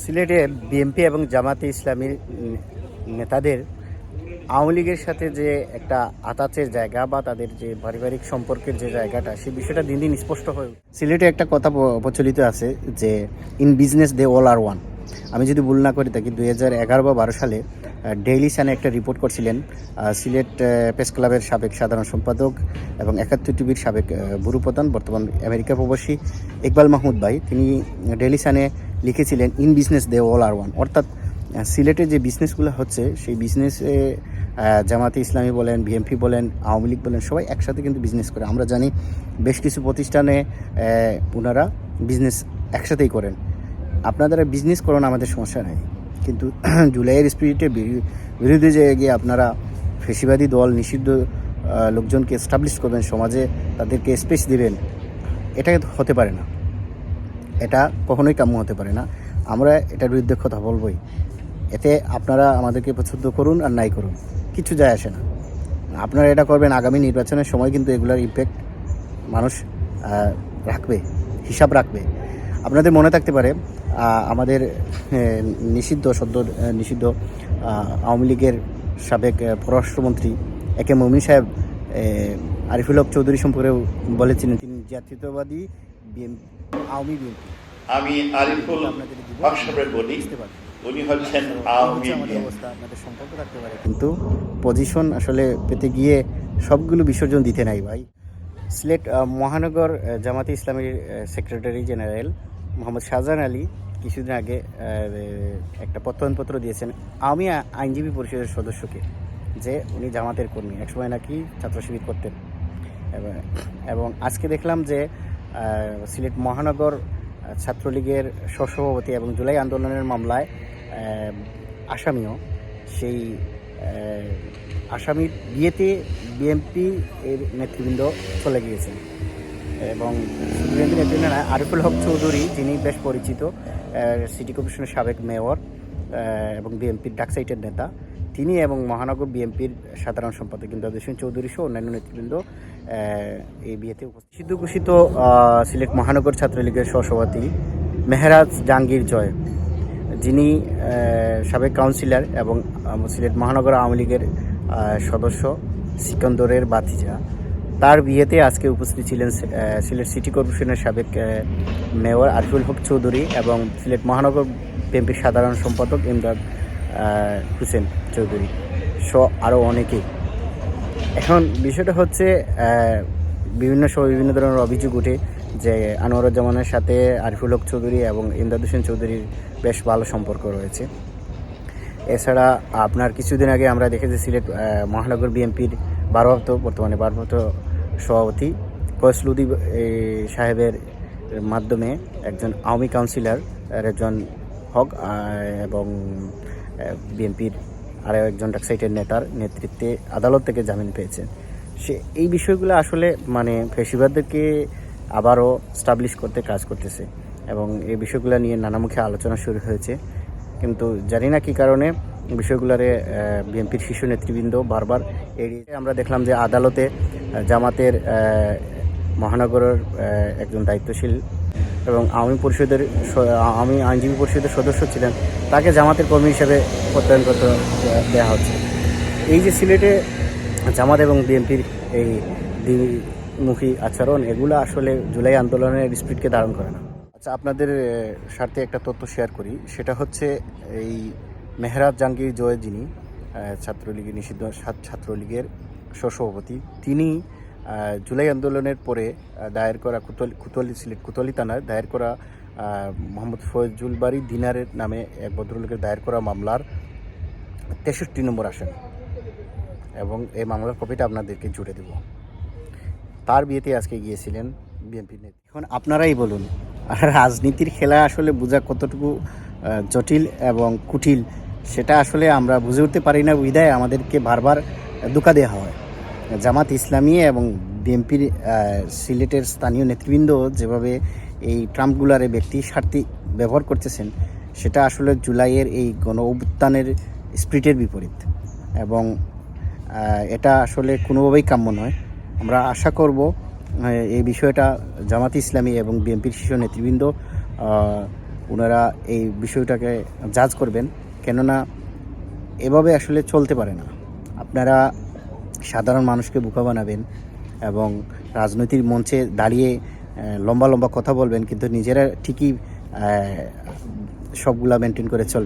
সিলেটে বিএনপি এবং জামাতে ইসলামীর নেতাদের আওয়ামী লীগের সাথে যে একটা আতাচের জায়গা বা তাদের যে পারিবারিক সম্পর্কের যে জায়গাটা সেই বিষয়টা দিন দিন স্পষ্ট হয়ে সিলেটে একটা কথা প্রচলিত আছে যে in business they all are one আমি যদি ভুল না করি থাকি দুই হাজার এগারো বা বারো সালে ডেইলি সানে একটা রিপোর্ট করছিলেন সিলেট প্রেস ক্লাবের সাবেক সাধারণ সম্পাদক এবং একাত্তর টিভির সাবেক বুরু প্রধান বর্তমান আমেরিকা প্রবাসী ইকবাল মাহমুদ ভাই। তিনি ডেইলি সানে লিখেছিলেন, in business they all are one. অর্থাৎ সিলেটে যে বিজনেসগুলো হচ্ছে, সেই বিজনেসে জামাতে ইসলামী বলেন বিএমপি বলেন, আওয়ামী লীগ বলেন, সবাই একসাথে কিন্তু বিজনেস করে। আমরা জানি বেশ কিছু প্রতিষ্ঠানে ওনারা বিজনেস একসাথেই করেন। আপনারা বিজনেস করুন আমাদের সমস্যা নেই। কিন্তু জুলাইয়ের স্পিরিটের বিরুদ্ধে যে গিয়ে আপনারা ফেসিবাদী দল, নিষিদ্ধ লোকজনকে এস্টাবলিশ করবেন, সমাজে তাদেরকে স্পেস দিবেন, এটা হতে পারে না। এটা কখনোই কাম্য হতে পারে না। আমরা এটার বিরুদ্ধে কথা বলবই। এতে আপনারা আমাদেরকে পছন্দ করুন আর নাই করুন। কিছু যায় আসে না। আপনারা এটা করবেন আগামী নির্বাচনের সময়, কিন্তু এগুলোর ইম্প্যাক্ট মানুষ রাখবে, হিসাব রাখবে। আপনাদের মনে থাকতে পারে আমাদের নিষিদ্ধ সদ্য নিষিদ্ধ আওয়ামী লীগের সাবেক পররাষ্ট্রমন্ত্রী একে মমিন সাহেব আরিফুল হক চৌধুরী সম্পর্কে বলেছিলেন তিনি জাতীয়তাবাদী আওয়ামী বিএনপি। আমি আরিফুল হক সাহেবের বলি উনি হচ্ছেন আওয়ামী লীগের। অবস্থা আপনাদের সম্পর্ক থাকতে পারে। কিন্তু পজিশন আসলে পেতে গিয়ে সবগুলো বিসর্জন দিতে নাই ভাই। সিলেট মহানগর জামাতে ইসলামীর সেক্রেটারি জেনারেল মোহাম্মদ শাহজাহান আলী কিছুদিন আগে একটা প্রত্যয়নপত্র দিয়েছেন আমি আইনজীবী পরিষদের সদস্যকে, যে উনি জামাতের কর্মী, একসময় নাকি ছাত্র শিবির করতেন। এবং- আজকে দেখলাম যে সিলেট মহানগর ছাত্রলীগের সহসভাপতি এবং জুলাই আন্দোলনের মামলায় আসামিও সেই আসামির বিয়েতে বিএনপি এর নেতৃবৃন্দ চলে গিয়েছেন। এবং বিএনপি নেতৃবৃন্দ আরিফুল হক চৌধুরী, যিনি বেশ পরিচিত সিটি কর্পোরেশনের সাবেক মেয়র এবং বিএনপির ডাকসাইটের নেতা। তিনি এবং মহানগর বিএনপির সাধারণ সম্পাদক ইমদাদ হোসেন চৌধুরী সহ অন্যান্য নেতৃবৃন্দ এই বিয়েতে উপস্থিত। সিদ্ধ ঘোষিত সিলেট মহানগর ছাত্রলীগের সহসভাপতি মেহরাজ জাহাঙ্গীর জয়। যিনি সাবেক কাউন্সিলর এবং সিলেট মহানগর আওয়ামী লীগের সদস্য, সিকন্দরের বাতিজা। তার বিয়েতে আজকে উপস্থিত ছিলেন সিলেট সিটি কর্পোরেশনের সাবেক মেয়র আরিফুল হক চৌধুরী এবং সিলেট মহানগর বিএনপির সাধারণ সম্পাদক ইমদাদ হোসেন চৌধুরী সহ আরও অনেকেই এখন বিষয়টা হচ্ছে বিভিন্ন সময় বিভিন্ন ধরনের অভিযোগ উঠে যে আনোয়ারুজ্জামানের সাথে আরিফুল হক চৌধুরী এবং ইমদাদ হোসেন চৌধুরীর বেশ ভালো সম্পর্ক রয়েছে। এছাড়া আপনার কিছুদিন আগে আমরা দেখেছি সিলেট মহানগর বিএনপির ভারপ্রাপ্ত, বর্তমানে ভারপ্রাপ্ত সভাপতি কয়েসলুদ্দি সাহেবের মাধ্যমে একজন আওয়ামী কাউন্সিলর একজন হক এবং বিএনপির আরও একজন ডাকসাইটের নেতার নেতৃত্বে আদালত থেকে জামিন পেয়েছেন সে, এই বিষয়গুলো আসলে মানে ফেসিবাদদেরকে আবারও স্টাবলিশ করতে কাজ করতেছে এবং এই বিষয়গুলো নিয়ে নানামুখী আলোচনা শুরু হয়েছে। কিন্তু জানি না কী কারণে বিষয়গুলোরে বিএনপির শীর্ষ নেতৃবৃন্দ বারবার এড়িয়ে আমরা দেখলাম যে আদালতে জামাতের মহানগরের একজন দায়িত্বশীল এবং আওয়ামী পরিষদের আওয়ামী আইনজীবী পরিষদের সদস্য ছিলেন। তাকে জামাতের কর্মী হিসেবে প্রত্যয়ন করতে দেওয়া হচ্ছে। এই যে সিলেটে জামাত এবং বিএনপির এই দ্বিমুখী আচরণ, এগুলো আসলে জুলাই আন্দোলনের স্পিডকে ধারণ করে না। আচ্ছা আপনাদের স্বার্থে একটা তথ্য শেয়ার করি। সেটা হচ্ছে এই মেহরাজ জাহাঙ্গীর জয় যিনি ছাত্রলীগের নিষিদ্ধ, ছাত্রলীগের সহসভাপতি। তিনি জুলাই আন্দোলনের পরে দায়ের করা কুতলি কুতলি, সিলেট কুতলি থানায় দায়ের করা মোহাম্মদ ফয়জুল বাড়ি দিনারের নামে এক ভদ্রলোকের দায়ের করা মামলার তেষট্টি নম্বর আসেন। এবং এই মামলার কপিটা আপনাদেরকে জুড়ে দেব। তার বিয়েতে আজকে গিয়েছিলেন বিএনপি নেতা। এখন আপনারাই বলুন, রাজনীতির খেলা আসলে বোঝা কতটুকু জটিল এবং কুটিল, সেটা আসলে আমরা বুঝে উঠতে পারি না। বিধায় আমাদেরকে বারবার ধোকা দেওয়া হয়। জামাত ইসলামী এবং বিএনপির সিলেটের স্থানীয় নেতৃবৃন্দ যেভাবে এই ট্রাম্পগুলারে ব্যক্তি স্বার্থে ব্যবহার করতেছেন, সেটা আসলে জুলাইয়ের এই গণ অভ্যুত্থানের স্প্রিটের বিপরীত। এবং এটা আসলে কোনোভাবেই কাম্য নয়। আমরা আশা করব এই বিষয়টা জামাত ইসলামী এবং বিএনপির শীর্ষ নেতৃবৃন্দ ওনারা এই বিষয়টাকে জাজ করবেন। কেননা, এভাবে আসলে চলতে পারে না। আপনারা সাধারণ মানুষকে বোকা বানাবেন এবং রাজনৈতিক মঞ্চে দাঁড়িয়ে লম্বা লম্বা কথা বলবেন, কিন্তু নিজেরা ঠিকই সবগুলা মেনটেন করে চলবেন।